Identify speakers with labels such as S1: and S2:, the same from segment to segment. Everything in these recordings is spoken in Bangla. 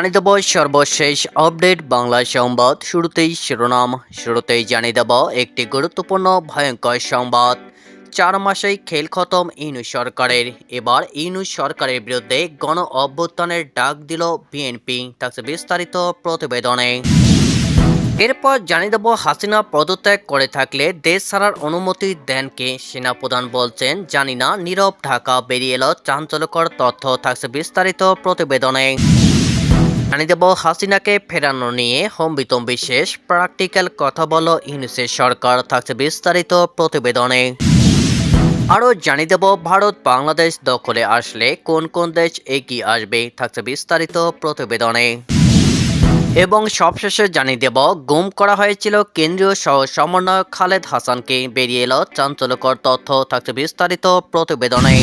S1: জানিয়ে দেব সর্বশেষ আপডেট বাংলা সংবাদ। শুরুতেই শিরোনাম, শুরুতেই জানিয়ে দেব একটি গুরুত্বপূর্ণ, ভয়ঙ্কর সংবাদ। চার মাসেই খেল খতম ইনু সরকারের। এবার ইনু সরকারের বিরুদ্ধে গণ অভ্যুত্থানের ডাক দিল বিএনপি। থাকছে বিস্তারিত প্রতিবেদনে। এরপর জানিয়ে দেব, হাসিনা পদত্যাগ করে থাকলে দেশ ছাড়ার অনুমতি দেন কে? সেনাপ্রধান বলছেন, জানি না, নীরব ঢাকা বেরিয়ে এলো চাঞ্চল্যকর তথ্য। থাকছে বিস্তারিত প্রতিবেদনে। জানিয়ে দেব, হাসিনাকে ফেরানো নিয়ে হম্বিতম্বি শেষ। প্র্যাকটিক্যাল কথা বলো ইউনিসের সরকার, থাকছে বিস্তারিত প্রতিবেদনে। আরও জানিয়ে দেব, ভারত বাংলাদেশ দখলে আসলে কোন কোন দেশ এগিয়ে আসবে, থাকছে বিস্তারিত প্রতিবেদনে। এবং সবশেষে জানিয়ে দেব, গুম করা হয়েছিল কেন্দ্রীয় সহ সমন্বয়ক খালেদ হাসানকে, বেরিয়ে এলো চাঞ্চল্যকর তথ্য, থাকছে বিস্তারিত প্রতিবেদনে।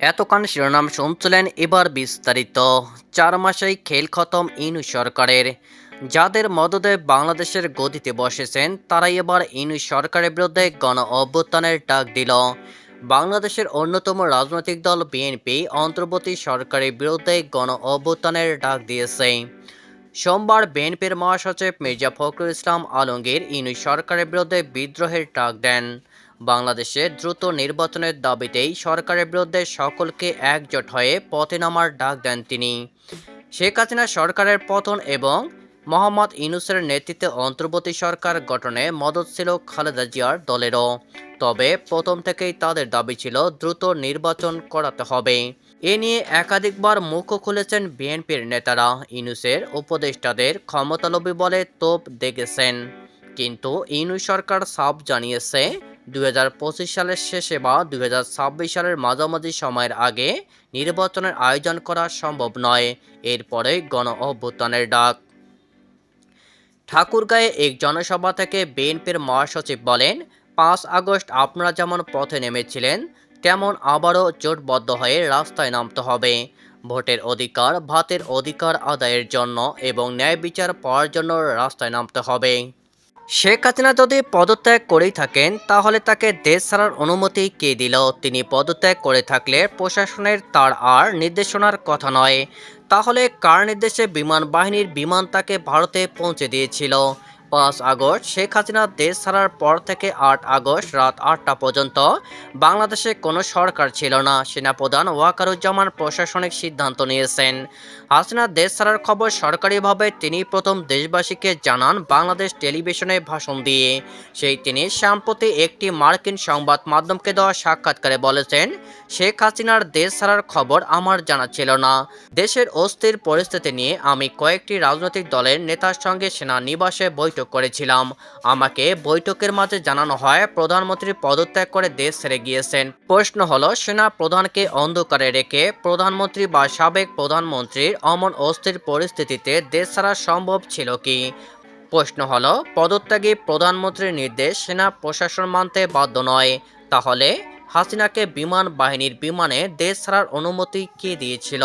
S1: এতক্ষণ শিরোনাম শুনছিলেন এবার বিস্তারিত। চার মাসেই খেল খতম ইনু সরকারের। যাদের মদদে বাংলাদেশের গদিতে বসেছেন, তারাই এবার ইনু সরকারের বিরুদ্ধে গণ অভ্যুত্থানের ডাক দিল। বাংলাদেশের অন্যতম রাজনৈতিক দল বিএনপি অন্তর্বর্তী সরকারের বিরুদ্ধে গণ অভ্যুত্থানের ডাক দিয়েছে। সোমবার বিএনপির মহাসচিব মির্জা ফখরুল ইসলাম আলমগীর ইনু সরকারের বিরুদ্ধে বিদ্রোহের ডাক দেন। বাংলাদেশে দ্রুত নির্বাচনের দাবিতেই সরকারের বিরুদ্ধে সকলকে একজোট হয়ে পথে নামার ডাক দেন তিনি। শেখ হাসিনা সরকারের পতন এবং মোহাম্মদ ইনুসের নেতৃত্বে অন্তর্বর্তী সরকার গঠনে মদত ছিল খালেদা জিয়ার দলেরও। তবে প্রথম থেকেই তাদের দাবি ছিল দ্রুত নির্বাচন করাতে হবে। এ নিয়ে একাধিকবার মুখ খুলেছেন বিএনপির নেতারা। ইনুসের উপদেষ্টাদের ক্ষমতালোভী বলে তোপ দেখেছেন কিন্তু ইনু সরকার সাফ জানিয়েছে দু হাজার পঁচিশ সালের শেষে বা দু হাজার ছাব্বিশ সালের মাঝামাঝি সময়ের আগে নির্বাচনের আয়োজন করা সম্ভব নয়। এরপরে গণ অভ্যুত্থানের ডাক। ঠাকুরগাঁয়ে এক জনসভা থেকে বিএনপির মহাসচিব বলেন, পাঁচ আগস্ট আপনারা যেমন পথে নেমেছিলেন, তেমন আবারও জোটবদ্ধ হয়ে রাস্তায় নামতে হবে। ভোটের অধিকার ভাতের অধিকার আদায়ের জন্য এবং ন্যায় বিচার পাওয়ার জন্য রাস্তায় নামতে হবে। শেখ হাসিনা যদি পদত্যাগ করেই থাকেন, তাহলে তাকে দেশ ছাড়ার অনুমতি কে দিল? তিনি পদত্যাগ করে থাকলে প্রশাসনের তার আর নির্দেশনার কথা নয়। তাহলে কার নির্দেশে বিমান বাহিনীর বিমান তাকে ভারতে পৌঁছে দিয়েছিল? পাঁচ আগস্ট, শেখ হাসিনা দেশ ছাড়ার পর থেকে আট আগস্ট রাত আটটা পর্যন্ত বাংলাদেশে কোনো সরকার ছিল না। সেনাপ্রধান ওয়াকারুজ্জামান প্রশাসনিক সিদ্ধান্ত নিয়েছেন। হাসিনা দেশ ছাড়ার খবর সরকারিভাবে তিনি প্রথম দেশবাসীকে জানান বাংলাদেশ টেলিভিশনে ভাষণ দিয়ে। সেই তিনি সম্প্রতি একটি মার্কিন সংবাদ মাধ্যমকে দেওয়া সাক্ষাৎকারে বলেছেন, শেখ হাসিনার দেশ ছাড়ার খবর আমার জানা ছিল না। দেশের অস্থির পরিস্থিতি নিয়ে আমি কয়েকটি রাজনৈতিক দলের নেতার সঙ্গে সেনা নিবাসে বৈঠক করেছিলাম। আমাকে বৈঠকের মাঝে জানানো হয়, প্রধানমন্ত্রী পদত্যাগ করে দেশ ছেড়ে গিয়েছেন। প্রশ্ন হলো, সেনা প্রধানকে অন্ধকারে রেখে প্রধানমন্ত্রী বা সাবেক প্রধানমন্ত্রীর অমন অস্থির পরিস্থিতিতে দেশ ছাড়া সম্ভব ছিল কি? প্রশ্ন হল, পদত্যাগী প্রধানমন্ত্রীর নির্দেশ সেনা প্রশাসন মানতে বাধ্য নয়। তাহলে হাসিনাকে বিমান বাহিনীর বিমানে দেশ ছাড়ার অনুমতি কে দিয়েছিল?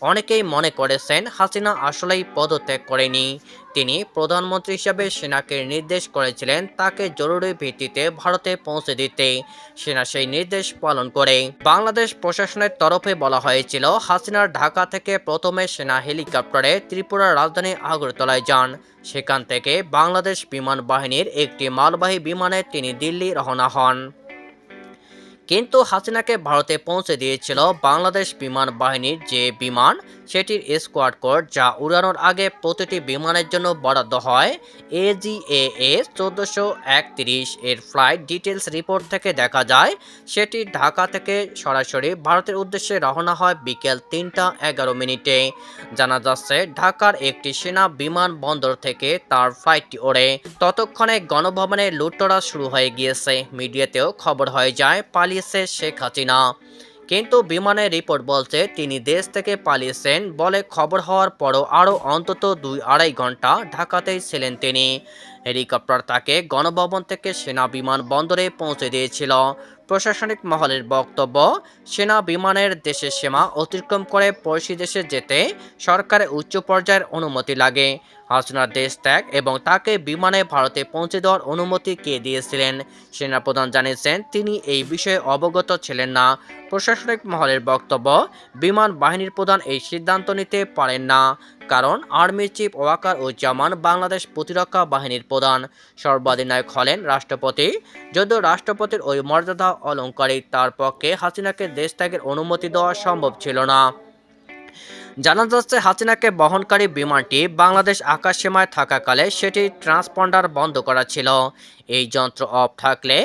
S1: অনেকেই মনে করেছেন হাসিনা আসলেই পদত্যাগ করেনি। তিনি প্রধানমন্ত্রী হিসেবে সেনাকে নির্দেশ করেছিলেন তাকে জরুরি ভিত্তিতে ভারতে পৌঁছে দিতে। সেনা সেই নির্দেশ পালন করে। বাংলাদেশ প্রশাসনের তরফে বলা হয়েছিল হাসিনার ঢাকা থেকে প্রথমে সেনা হেলিকপ্টারে ত্রিপুরার রাজধানী আগরতলায় যান। সেখান থেকে বাংলাদেশ বিমান বাহিনীর একটি মালবাহী বিমানে তিনি দিল্লি রওনা হন। কিন্তু হাসিনাকে ভারতে পৌঁছে দিয়েছিল বাংলাদেশ বিমান বাহিনীর যে বিমান সেটির স্কোয়াড কোড যা উড়ানোর আগে প্রতিটি বিমানের জন্য বরাদ্দ হয়। এজিএএস চোদ্দোশো একত্রিশ এর ফ্লাইট ডিটেলস রিপোর্ট থেকে দেখা যায়, সেটি ঢাকা থেকে সরাসরি ভারতের উদ্দেশ্যে রওনা হয় বিকেল তিনটা এগারো মিনিটে। জানা যাচ্ছে, ঢাকার একটি সেনা বিমান বন্দর থেকে তার ফ্লাইটটি ওড়ে। ততক্ষণে গণভবনে লুটতরা শুরু হয়ে গিয়েছে। মিডিয়াতেও খবর হয়ে যায়, পালিয়েছে শেখ হাসিনা। কিন্তু বিমানের রিপোর্ট বলছে, তিনি দেশ থেকে পালিয়েছেন বলে খবর হওয়ার পরও আরও অন্তত দুই আড়াই ঘণ্টা ঢাকাতেই ছিলেন তিনি। হেলিকপ্টার তাকে গণভবন থেকে সেনা বিমান বন্দরে পৌঁছে দিয়েছিল। প্রশাসনিক মহলের বক্তব্য, সেনা বিমানের দেশের সীমা অতিক্রম করে পড়শি দেশে যেতে সরকারের উচ্চ পর্যায়ের অনুমতি লাগে। হাসিনার দেশ ত্যাগ এবং তাকে বিমানে ভারতে পৌঁছে দেওয়ার অনুমতি কে দিয়েছিলেন? সেনাপ্রধান জানিয়েছেন, তিনি এই বিষয়ে অবগত ছিলেন না। প্রশাসনিক মহলের বক্তব্য, বিমান বাহিনীর প্রধান এই সিদ্ধান্ত নিতে পারেন না। কারণ আর্মি চিফ ওয়াকার উজ্জামান বাংলাদেশ প্রতিরক্ষা বাহিনীর প্রধান। সর্বাধিনায়ক হলেন রাষ্ট্রপতি। যদিও রাষ্ট্রপতির ওই মর্যাদা অলঙ্কারিক, তার পক্ষে হাসিনাকে দেশ ত্যাগের অনুমতি দেওয়া সম্ভব ছিল না। জানা যাচ্ছে, হাসিনাকে বহনকারী বিমানটি বাংলাদেশ আকাশসীমায় থাকাকালে সেটি ট্রান্সপন্ডার বন্ধ করা ছিল। এই যন্ত্র অফ থাকলে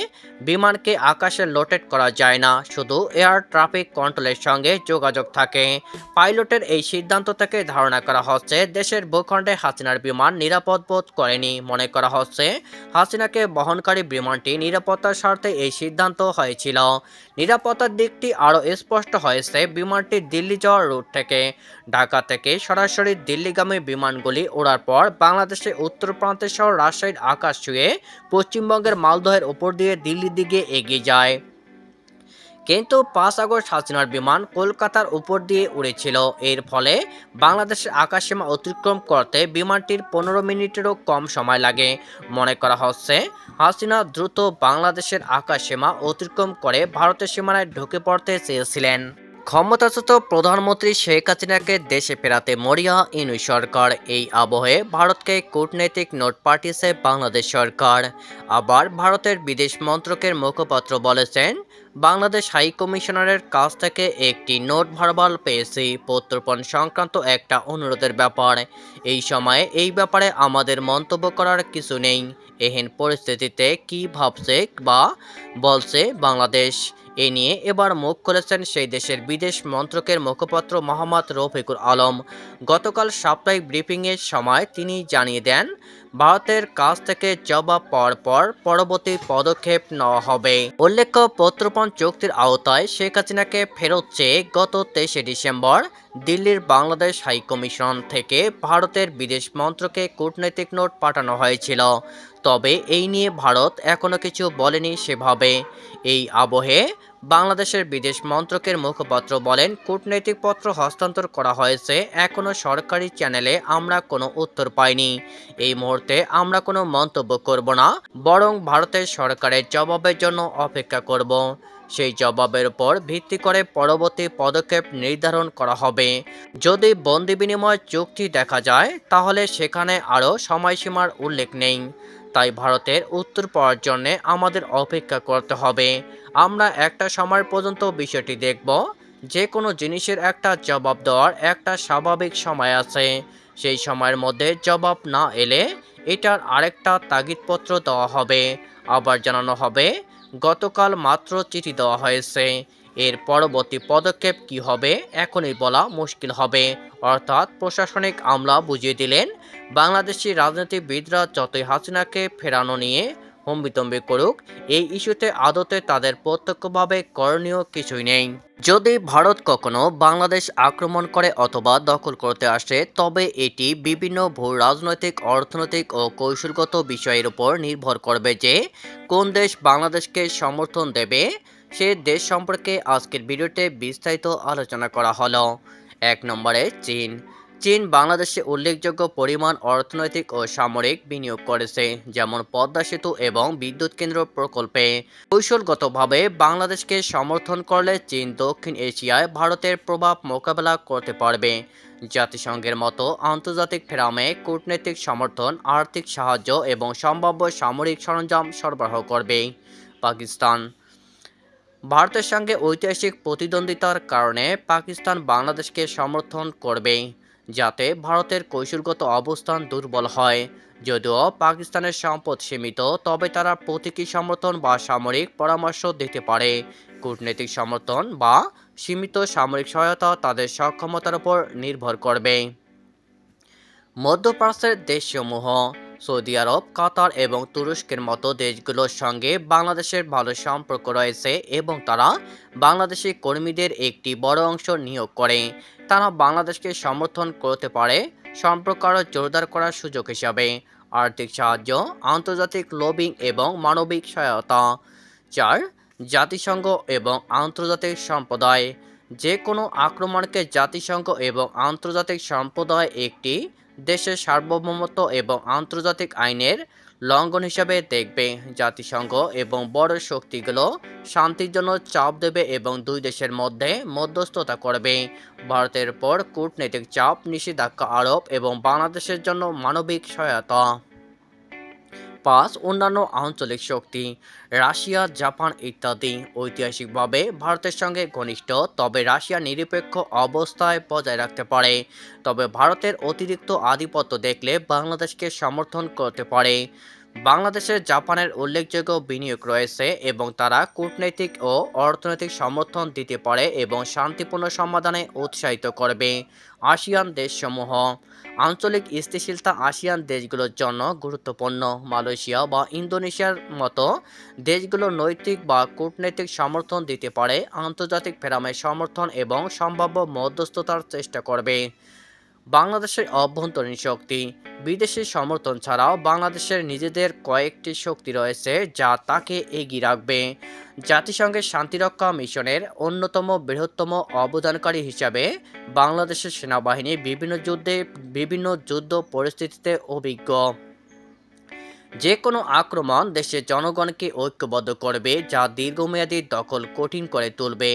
S1: বিমানকে আকাশে লোটেট করা যায় না, শুধু এয়ার ট্রাফিক কন্ট্রোলের সঙ্গে যোগাযোগ থাকে। পাইলটের এই সিদ্ধান্ত থেকে ধারণা করা হচ্ছে, দেশের ভূখণ্ডে হাসিনার বিমান নিরাপদ বোধ করেনি। মনে করা হচ্ছে, হাসিনাকে বহনকারী বিমানটি নিরাপত্তার স্বার্থে এই সিদ্ধান্ত হয়েছিল। নিরাপত্তার দিকটি আরও স্পষ্ট হয়েছে, বিমানটি দিল্লি যাওয়ার রুট থেকে। ঢাকা থেকে সরাসরি দিল্লিগামী বিমানগুলি ওড়ার পর বাংলাদেশের উত্তর প্রান্তের সহ রাজশাহীর আকাশ ছুঁয়ে পশ্চিমবঙ্গের মালদহের ওপর দিয়ে দিল্লির দিকে এগিয়ে যায়। কিন্তু পাঁচ আগস্ট হাসিনার বিমান কলকাতার উপর দিয়ে উড়েছিল। এর ফলে বাংলাদেশের আকাশসীমা অতিক্রম করতে বিমানটির পনেরো মিনিটেরও কম সময় লাগে। মনে করা হচ্ছে, হাসিনা দ্রুত বাংলাদেশের আকাশসীমা অতিক্রম করে ভারতের সীমানায় ঢুকে পড়তে চেয়েছিলেন। ক্ষমতাচ্যুত প্রধানমন্ত্রী শেখ হাসিনাকে দেশে ফেরাতে মরিয়া ইনু সরকার। এই আবহে ভারতকে কূটনৈতিক নোট পাঠিয়েছে বাংলাদেশ সরকার। আবার ভারতের বিদেশ মন্ত্রকের মুখপাত্র বলেছেন, বাংলাদেশ হাই কমিশনারের কাছ থেকে একটি নোট ভারবাল পেয়েছি। প্রত্যর্পণ সংক্রান্ত একটা অনুরোধের ব্যাপার। এই সময়ে এই ব্যাপারে আমাদের মন্তব্য করার কিছু নেই। এহেন পরিস্থিতিতে কি ভাবছে বা বলছে বাংলাদেশ? এ নিয়ে এবার মুখ খুলেছেন সেই দেশের বিদেশ মন্ত্রকের মুখপাত্র মোহাম্মদ রফিকুল আলম। গতকাল সাপ্তাহিক ব্রিফিংয়ের সময় তিনি জানিয়ে দেন, ভারতের কাছ থেকে জবাব পাওয়ার পর পরবর্তী পদক্ষেপ নেওয়া হবে। উল্লেখ্য প্রত্যর্পণ চুক্তির আওতায় শেখ হাসিনাকে ফেরত চেয়ে গত তেইশে ডিসেম্বর দিল্লির বাংলাদেশ হাইকমিশন থেকে ভারতের বিদেশ মন্ত্রকে কূটনৈতিক নোট পাঠানো হয়েছিল। তবে এই নিয়ে ভারত এখনও কিছু বলেনি সেভাবে। এই আবহে বাংলাদেশের বিদেশ মন্ত্রকের মুখপাত্র বলেন, কূটনৈতিক পত্র হস্তান্তর করা হয়েছে এখনও সরকারি চ্যানেলে আমরা কোনো উত্তর পাইনি। এই মুহূর্তে আমরা কোনো মন্তব্য করব না, বরং ভারতের সরকারের জবাবের জন্য অপেক্ষা করব। সেই জবাবের উপর ভিত্তি করে পরবর্তী পদক্ষেপ নির্ধারণ করা হবে। যদি বন্দি বিনিময় চুক্তি দেখা যায়, তাহলে সেখানে আরও সময়সীমার উল্লেখ নেই। তাই ভারতের উত্তর পাওয়ার জন্যে আমাদের অপেক্ষা করতে হবে। আমরা একটা সময় পর্যন্ত বিষয়টি দেখব। যে কোনো জিনিসের একটা জবাব দেওয়ার একটা স্বাভাবিক সময় আছে। সেই সময়ের মধ্যে জবাব না এলে এটার আরেকটা তাগিদপত্র দেওয়া হবে। আবার জানানো হবে, গতকাল মাত্র চিঠি দেওয়া হয়েছে। এর পরবর্তী পদক্ষেপ কি হবে, এখনই বলা মুশকিল হবে। অর্থাৎ প্রশাসনিক আমলা বুঝিয়ে দিলেন, বাংলাদেশি রাজনীতিবিদরা যতই হাসিনাকে ফেরানো নিয়ে হম্বিতম্বি করুক, এই ইস্যুতে আদতে তাদের প্রত্যক্ষভাবে করণীয় কিছুই নেই। যদি ভারত কখনো বাংলাদেশ আক্রমণ করে অথবা দখল করতে আসে, তবে এটি বিভিন্ন ভূ রাজনৈতিক, অর্থনৈতিক ও কৌশলগত বিষয়ের উপর নির্ভর করবে যে, কোন দেশ বাংলাদেশকে সমর্থন দেবে সে দেশ সম্পর্কে আজকের ভিডিওতে বিস্তারিত আলোচনা করা হলো। এক নম্বরে চীন। চীন বাংলাদেশে উল্লেখযোগ্য পরিমাণ অর্থনৈতিক ও সামরিক বিনিয়োগ করেছে, যেমন পদ্মা সেতু এবং বিদ্যুৎ কেন্দ্র প্রকল্পে। কৌশলগতভাবে বাংলাদেশকে সমর্থন করলে চীন দক্ষিণ এশিয়ায় ভারতের প্রভাব মোকাবেলা করতে পারবে। জাতিসংঘের মতো আন্তর্জাতিক ফেরামে কূটনৈতিক সমর্থন, আর্থিক সাহায্য এবং সম্ভাব্য সামরিক সরঞ্জাম সরবরাহ করবে। পাকিস্তান। ভারতের সঙ্গে ঐতিহাসিক প্রতিদ্বন্দ্বিতার কারণে পাকিস্তান বাংলাদেশকে সমর্থন করবে, যাতে ভারতের কৌশলগত অবস্থান দুর্বল হয়। যদিও পাকিস্তানের সম্পদ সীমিত, তবে তারা প্রতীকী সমর্থন বা সামরিক পরামর্শ দিতে পারে। কূটনৈতিক সমর্থন বা সীমিত সামরিক সহায়তা তাদের সক্ষমতার উপর নির্ভর করবে। মধ্যপ্রাচ্যের দেশসমূহ সৌদি আরব, কাতার এবং তুরস্কের মতো দেশগুলোর সঙ্গে বাংলাদেশের ভালো সম্পর্ক রয়েছে এবং তারা বাংলাদেশি কর্মীদের একটি বড় অংশ নিয়োগ করে। তারা বাংলাদেশকে সমর্থন করতে পারে, সম্পর্ক আরও জোরদার করার সুযোগ হিসাবে। আর্থিক সাহায্য, আন্তর্জাতিক লবিং এবং মানবিক সহায়তা। চার, জাতিসংঘ এবং আন্তর্জাতিক সম্প্রদায়। যে কোনো আক্রমণকে জাতিসংঘ এবং আন্তর্জাতিক সম্প্রদায় একটি দেশের সার্বভৌমত্ব এবং আন্তর্জাতিক আইনের লঙ্ঘন হিসাবে দেখবে জাতিসংঘ এবং বড় শক্তিগুলো শান্তির জন্য চাপ দেবে এবং দুই দেশের মধ্যে মধ্যস্থতা করবে। ভারতের পর কূটনৈতিক চাপ, নিষেধাজ্ঞা আরোপ এবং বাংলাদেশের জন্য মানবিক সহায়তা। পাঁচ অন্যান্য আঞ্চলিক শক্তি, রাশিয়া, জাপান ইত্যাদি। ঐতিহাসিকভাবে ভারতের সঙ্গে ঘনিষ্ঠ, তবে রাশিয়া নিরপেক্ষ অবস্থায় বজায় রাখতে পারে। তবে ভারতের অতিরিক্ত আধিপত্য দেখলে বাংলাদেশকে সমর্থন করতে পারে। বাংলাদেশের জাপানের উল্লেখযোগ্য বিনিয়োগ রয়েছে এবং তারা কূটনৈতিক ও অর্থনৈতিক সমর্থন দিতে পারে এবং শান্তিপূর্ণ সমাধানে উৎসাহিত করবে আসিয়ান দেশসমূহ। আঞ্চলিক স্থিতিশীলতা আসিয়ান দেশগুলোর জন্য গুরুত্বপূর্ণ। মালয়েশিয়া বা ইন্দোনেশিয়ার মতো দেশগুলো নৈতিক বা কূটনৈতিক সমর্থন দিতে পারে। আন্তর্জাতিক ফেরামের সমর্থন এবং সম্ভাব্য মধ্যস্থতার চেষ্টা করবে। বাংলাদেশের অভ্যন্তরীণ শক্তি। বিদেশি সমর্থন ছাড়াও বাংলাদেশের নিজেদের কয়েকটি শক্তি রয়েছে যা তাকে এগিয়ে রাখবে। জাতিসংঘের শান্তিরক্ষা মিশনের অন্যতম বৃহত্তম অবদানকারী হিসাবে বাংলাদেশের সেনাবাহিনী বিভিন্ন যুদ্ধে বিভিন্ন যুদ্ধ পরিস্থিতিতে অভিজ্ঞ। যে কোনো আক্রমণ দেশের জনগণকে ঐক্যবদ্ধ করবে যা দীর্ঘমেয়াদী দখল কঠিন করে তুলবে।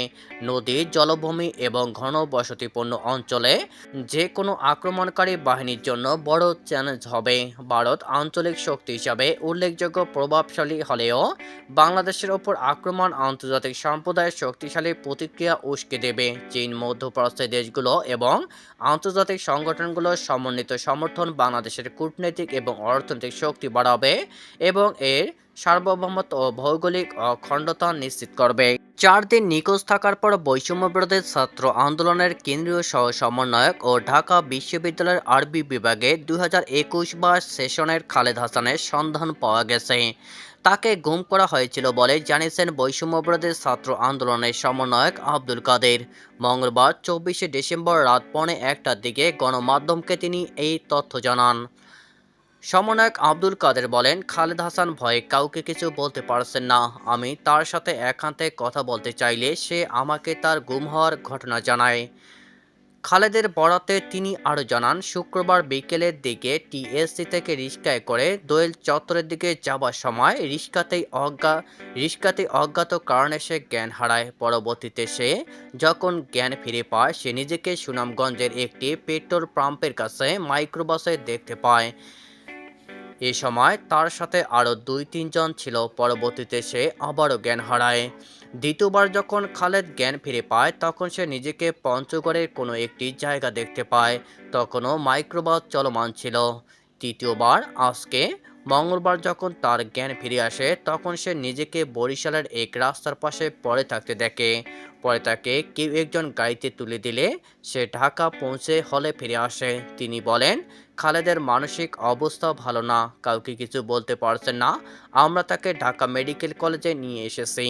S1: নদী, জলভূমি এবং ঘনবসতিপূর্ণ অঞ্চলে যে কোনো আক্রমণকারী বাহিনীর জন্য বড় চ্যালেঞ্জ হবে। ভারত আঞ্চলিক শক্তি হিসাবে উল্লেখযোগ্য প্রভাবশালী হলেও বাংলাদেশের ওপর আক্রমণ আন্তর্জাতিক সম্প্রদায়ের শক্তিশালী প্রতিক্রিয়া উস্কে দেবে। চীন, মধ্যপ্রাচ্যের দেশগুলো এবং আন্তর্জাতিক সংগঠনগুলোর সমন্বিত সমর্থন বাংলাদেশের কূটনৈতিক এবং অর্থনৈতিক শক্তি বাড়াবে। এবং এর সার্বভৌমত্ব ও ভৌগোলিক অখণ্ডতা নিশ্চিত করবে। চার দিন নিখোঁজ থাকার পর বৈষম্য বিরোধী ছাত্র আন্দোলনের কেন্দ্রীয় সহ সমন্বয়ক ও ঢাকা বিশ্ববিদ্যালয়ের আরবি বিভাগে দুই হাজার একুশ বা সেশনের খালেদ হাসানের সন্ধান পাওয়া গেছে। তাকে গুম করা হয়েছিল বলে জানিয়েছেন বৈষম্য বিরোধী ছাত্র আন্দোলনের সমন্বয়ক আব্দুল কাদের। মঙ্গলবার চব্বিশে ডিসেম্বর রাত পৌনে একটার দিকে গণমাধ্যমকে তিনি এই তথ্য জানান। সমন্বয়ক আব্দুল কাদের বলেন, খালেদ হাসান ভয়ে কাউকে কিছু বলতে পারছেন না। আমি তার সাথে একান্তে কথা বলতে চাইলে সে আমাকে তার গুম হওয়ার ঘটনা জানায়। খালেদের বরাতে তিনি আরও জানান, শুক্রবার বিকেলের দিকে টিএসসি থেকে রিক্সায় করে দোয়েল চত্বরের দিকে যাবার সময় রিক্সাতেই অজ্ঞা রিক্সাতে অজ্ঞাত কারণে সে জ্ঞান হারায়। পরবর্তীতে সে যখন জ্ঞান ফিরে পায়, সে নিজেকে সুনামগঞ্জের একটি পেট্রোল পাম্পের কাছে মাইক্রোবাসে দেখতে পায়। এ সময় তার সাথে আরও দুই তিনজন ছিল। পরবর্তীতে সে আবারও জ্ঞান হারায়। দ্বিতীয়বার যখন খালেদ জ্ঞান ফিরে পায়, তখন সে নিজেকে পঞ্চগড়ের কোনো একটি জায়গা দেখতে পায়। তখনও মাইক্রোবাস চলমান ছিল। তৃতীয়বার আজকে মঙ্গলবার যখন তার জ্ঞান ফিরে আসে, তখন সে নিজেকে বরিশালের এক রাস্তার পাশে পড়ে থাকতে দেখে। পরে তাকে কেউ একজন গাড়িতে তুলে দিলে সে ঢাকা পৌঁছে হলে ফিরে আসে। তিনি বলেন খালেদের মানসিক অবস্থা ভালো না, কাউকে কিছু বলতে পারছেন না। আমরা তাকে ঢাকা মেডিকেল কলেজে নিয়ে এসেছি।